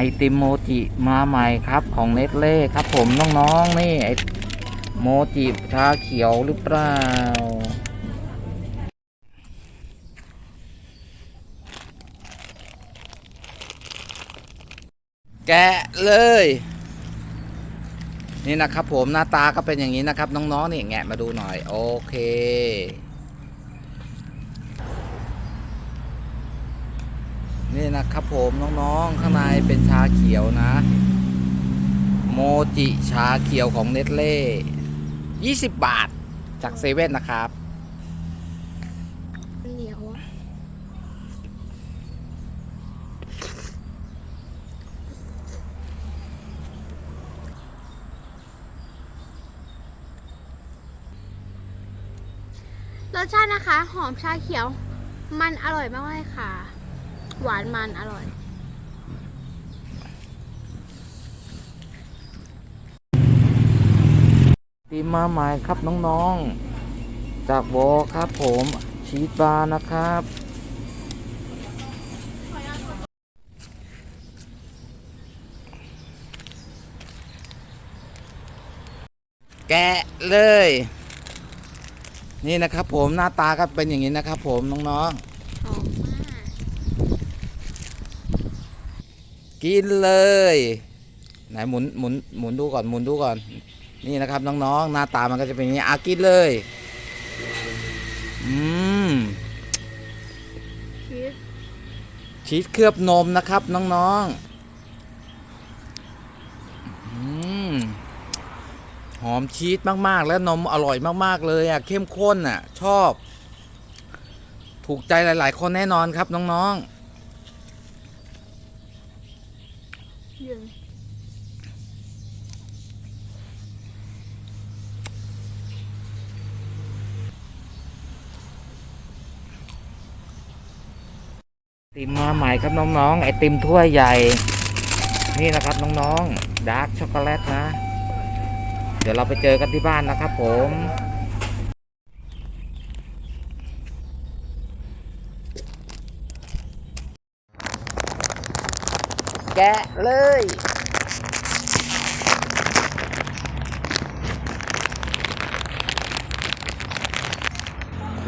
ไอติมโมจิมาใหม่ครับของเนสเล่ครับผมน้องๆนี่ไอโมจิชาเขียวหรือเปล่า แกะเลย นี่นะครับผมหน้าตาก็เป็นอย่างนี้นะครับ น้องๆนี่แงะมาดูหน่อย โอเค นี่นะครับผมน้องๆ ข้างในเป็นชาเขียวนะ โมจิชาเขียวของเน t เล่ 20 บาทจากเซเว่นนะครับเหนียวอะรสชาตินะคะ หอมชาเขียว มันอร่อยมากเลยค่ะ หวานมันอร่อย ตีมมาใหม่ครับน้องๆ จากโบครับผมชีสบาร์นะครับ แกะเลย นี่นะครับผมหน้าตาก็เป็นอย่างนี้นะครับผมน้องหอมมาก ๆ กินเลย ไหนหมุนหมุนหมุนดูก่อนหมุนดูก่อน นี่นะครับน้องๆ หน้าตามันก็จะเป็นอย่างนี้อากินเลย อืมชีสชีสเคลือบนมนะครับน้องๆอืมหอมชีสมากๆ แล้วนมอร่อยมากๆเลยอะเข้มข้นอะ ชอบ ถูกใจหลาย ๆ คนแน่นอนครับน้องเย็นๆติมมาใหม่ครับน้องๆ ไอติมถ้วยใหญ่ นี่นะครับน้องๆ ดาร์กช็อกโกแลตนะ เดี๋ยวเราไปเจอกันที่บ้านนะครับผม แกะเลย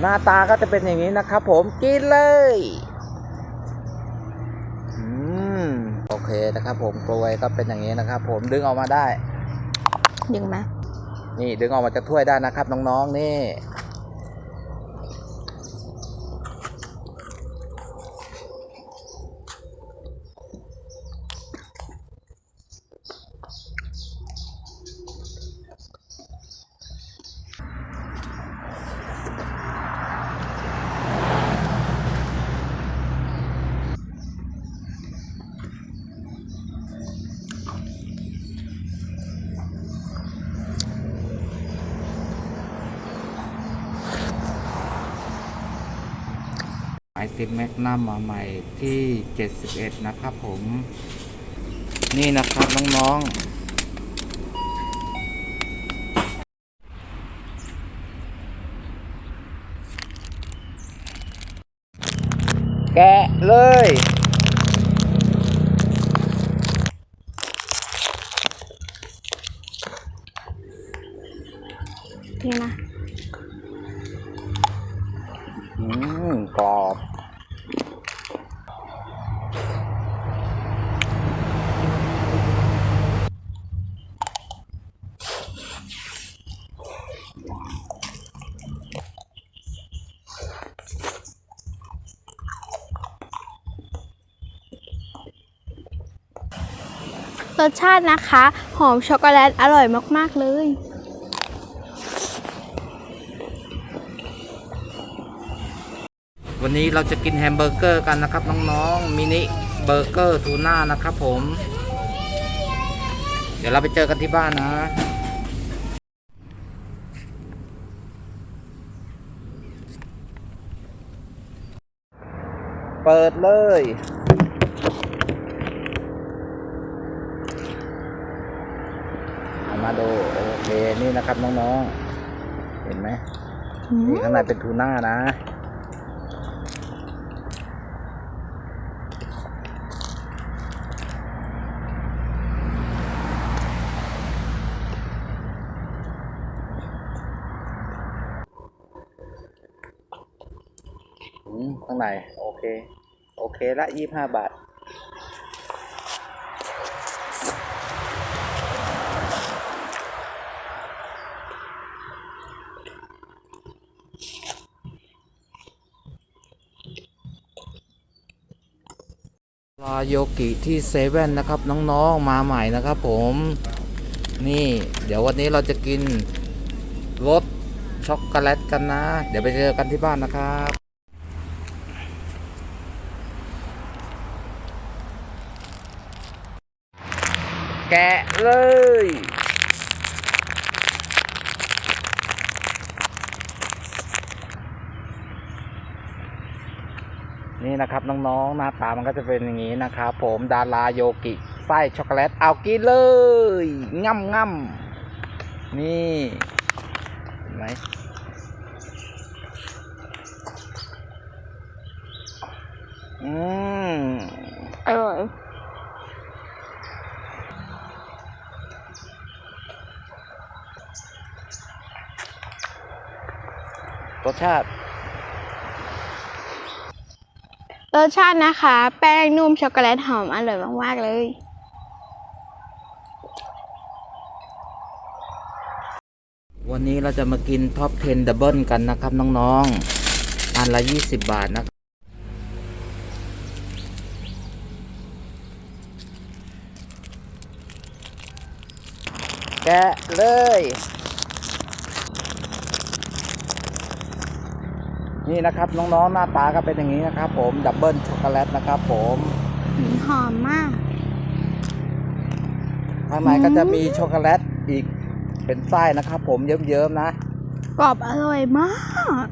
หน้าตาก็จะเป็นอย่างนี้นะครับผมกินเลยอืมโอเคนะครับผมกลวยก็เป็นอย่างนี้นะครับผมดึงออกมาได้ ดึงไหมนี่ดึงออกมาจากถ้วยได้นะครับน้องๆนี่ ไอติมแมกนัมมาใหม่ที่ 71 นะครับผม นี่นะครับน้องๆ แกะเลย นี่นะ อืมกรอบ รสชาตินะคะ หอมช็อกโกแลตอร่อยมาก ๆ เลย วันนี้เราจะกินแฮมเบอร์เกอร์กันนะครับ น้องๆมินิเบอร์เกอร์ทูน่านะครับผม เดี๋ยวเราไปเจอกันที่บ้านนะเปิดเลย มาดูโอเคนี่นะครับน้องๆ เห็นไหมนี่ข้างในเป็นทูน่านะ ข้างในโอเค โอเคละยี่ห้าบาท ลาโยกิที่เซเว่นนะครับน้องๆมาใหม่นะครับผมนี่ เดี๋ยววันนี้เราจะกินรสช็อกโกแลตกันนะ เดี๋ยวไปเจอกันที่บ้านนะครับ แกะเลย นี่นะครับน้องๆหน้าตามันก็จะเป็นอย่างนี้นะครับผมดาราโยกิไส้ช็อกโกแลตเอากินเลยง่ำง่ำนี่เห็นไหมอืมอร่อยรสชาติ รสชาตินะคะ แป้งนุ่มช็อกโกแลตหอมอร่อยมาก ๆ เลยวันนี้เราจะมากินท็อป 10 ดับเบิลกันนะครับน้องๆ อันละ 20 บาทนะครับ แกะเลย นี่นะครับน้องๆหน้าตาก็เป็นอย่างนี้นะครับ ผมดับเบิลช็อกโกแลตนะครับผมหอมมากข้างในก็จะมีช็อกโกแลตอีกเป็นไส้นะครับ ผมเยิ้มๆนะกรอบอร่อยมาก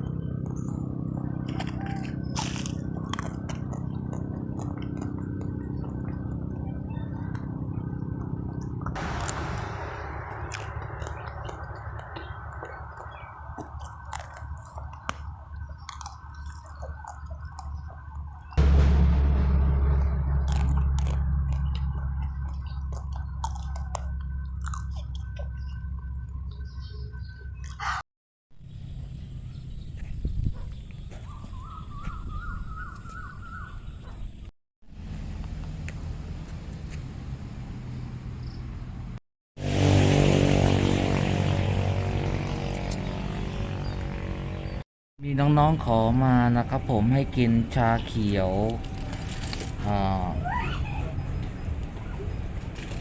มีน้องๆขอมานะครับผมให้กินชาเขียว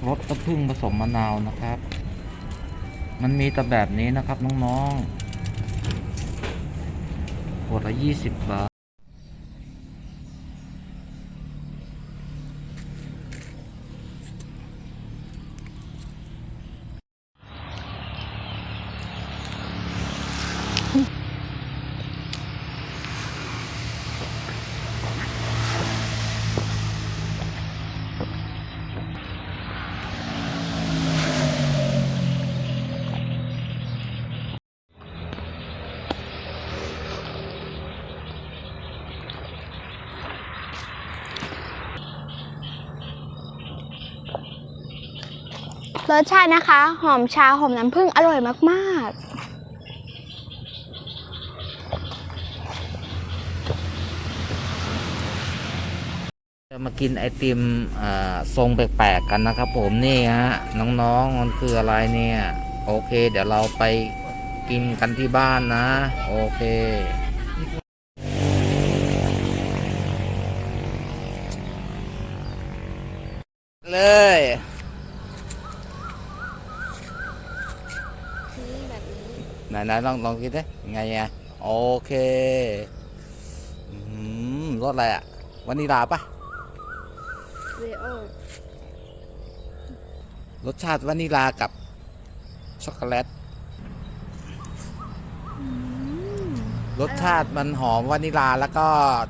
รสน้ำผึ้งผสมมะนาวนะครับ มันมีแต่แบบนี้นะครับน้องๆขวดละยี่สิบบา รสชาตินะคะ หอมชาหอมน้ำผึ้งอร่อยมากจะมากินไอติมอ่าทรงแปลกๆกันนะครับผมนี่ฮะน้องๆมันคืออะไรเนี่ย โอเค เดี๋ยวเราไปกินกันที่บ้านนะ โอเคเลย ๆแบบนี้ ไหนๆลองลองคิดดิยังไงอะโอเคอืมรสอะไรอะวานิลาปะเรโอรสชาติวานิลากับช็อกโกแลตรสชาติมันหอมวานิลาแล้วก็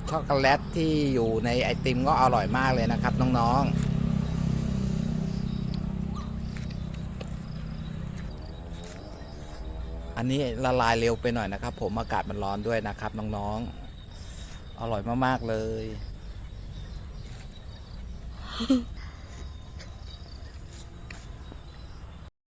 ช็อกโกแลตที่อยู่ในไอติมก็อร่อยมากเลยนะครับน้องๆ อันนี้ละลายเร็วไปหน่อยนะครับ ผมอากาศมันร้อนด้วยนะครับน้องๆอร่อยมากๆเลย